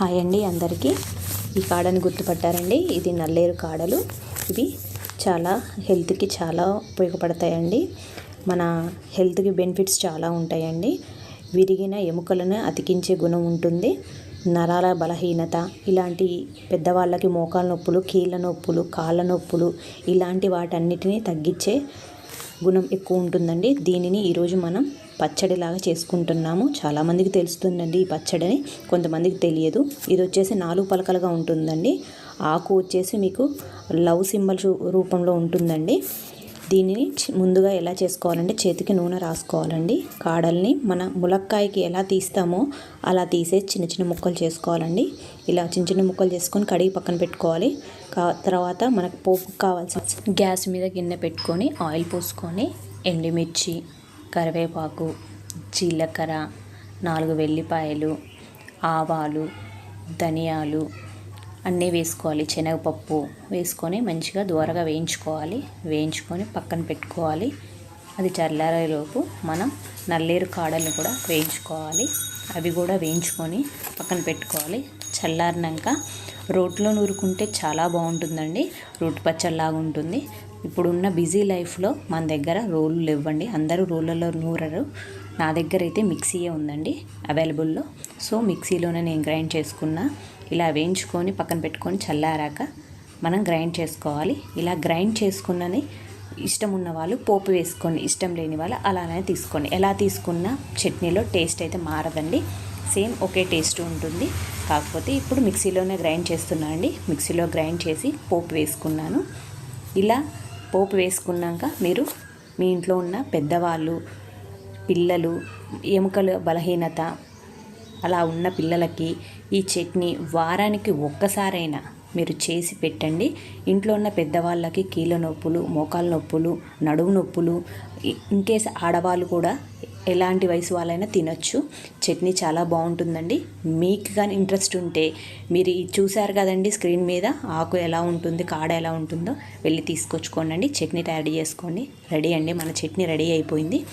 Hi అండి అందరికీ. ఈ కాడని గుర్తుపట్టారండి. ఇది నల్లేరు కాడలు. ఇవి చాలా హెల్త్కి చాలా ఉపయోగపడతాయండి. మన హెల్త్కి బెనిఫిట్స్ చాలా ఉంటాయండి. విరిగిన ఎముకలను అతికించే గుణం ఉంటుంది. నరాల బలహీనత ఇలాంటి పెద్దవాళ్ళకి మోకాల నొప్పులు కీళ్ళ నొప్పులు కాళ్ళ నొప్పులు ఇలాంటి వాటన్నిటిని తగ్గించే గుణం ఎక్కువ ఉంటుందండి. దీనిని ఈరోజు మనం పచ్చడిలాగా చేసుకుంటున్నాము. చాలామందికి తెలుస్తుందండి ఈ పచ్చడిని కొంతమందికి తెలియదు. ఇది వచ్చేసి నాలుగు పలకలుగా ఉంటుందండి. ఆకు వచ్చేసి మీకు లవ్ సింబల్ రూపంలో ఉంటుందండి. దీనిని ముందుగా ఎలా చేసుకోవాలంటే చేతికి నూనె రాసుకోవాలండి. కాడల్ని మన ములక్కాయకి ఎలా తీస్తామో అలా తీసేసి చిన్న చిన్న ముక్కలు చేసుకోవాలండి. ఇలా చిన్న చిన్న ముక్కలు చేసుకొని కడిగి పక్కన పెట్టుకోవాలి. కా తర్వాత మనకు పోపు కావాల్సిన గ్యాస్ మీద గిన్నె పెట్టుకొని ఆయిల్ పోసుకొని ఎండుమిర్చి కరివేపాకు జీలకర్ర నాలుగు వెల్లిపాయలు ఆవాలు ధనియాలు అన్నీ వేసుకోవాలి. శనగపప్పు వేసుకొని మంచిగా దూరగా వేయించుకోవాలి. వేయించుకొని పక్కన పెట్టుకోవాలి. అది చల్లారేలోపు మనం నల్లేరు కాడల్ని కూడా వేయించుకోవాలి. అవి కూడా వేయించుకొని పక్కన పెట్టుకోవాలి. చల్లారినాక రోట్లో నూరుకుంటే చాలా బాగుంటుందండి. రోటి పచ్చడిలాగా ఉంటుంది. ఇప్పుడున్న బిజీ లైఫ్లో మన దగ్గర రోళ్ళు ఇవ్వండి అందరూ రోళ్ళలో నూరరు. నా దగ్గర అయితే మిక్సీయే ఉందండి అవైలబుల్లో. సో మిక్సీలోనే నేను గ్రైండ్ చేసుకున్నా. ఇలా వేయించుకొని పక్కన పెట్టుకొని చల్లారాక మనం గ్రైండ్ చేసుకోవాలి. ఇలా గ్రైండ్ చేసుకున్నని ఇష్టం ఉన్న వాళ్ళు పోపు వేసుకోండి. ఇష్టం లేని వాళ్ళు అలానే తీసుకోండి. ఎలా తీసుకున్నా చట్నీలో టేస్ట్ అయితే మారదండి. సేమ్ ఒకే టేస్ట్ ఉంటుంది. కాకపోతే ఇప్పుడు మిక్సీలోనే గ్రైండ్ చేస్తున్నా అండి. మిక్సీలో గ్రైండ్ చేసి పోపు వేసుకున్నాను. ఇలా పోపు వేసుకున్నాక మీరు మీ ఇంట్లో ఉన్న పెద్దవాళ్ళు పిల్లలు ఎముకల బలహీనత అలా ఉన్న పిల్లలకి ఈ చట్నీ వారానికి ఒక్కసారైనా మీరు చేసి పెట్టండి. ఇంట్లో ఉన్న పెద్దవాళ్ళకి కీళ్ళ నొప్పులు మోకాల నొప్పులు నడుము నొప్పులు ఇన్కేస్ ఆడవాళ్ళు కూడా ఎలాంటి వయసు వాళ్ళైనా తినొచ్చు. చట్నీ చాలా బాగుంటుందండి. మీకు కానీ ఇంట్రెస్ట్ ఉంటే మీరు చూసారు కదండి స్క్రీన్ మీద ఆకు ఎలా ఉంటుంది కాడ ఎలా ఉంటుందో వెళ్ళి తీసుకొచ్చుకోండి చట్నీ తయారు చేసుకోండి. రెడీ అండి. మన చట్నీ రెడీ అయిపోయింది.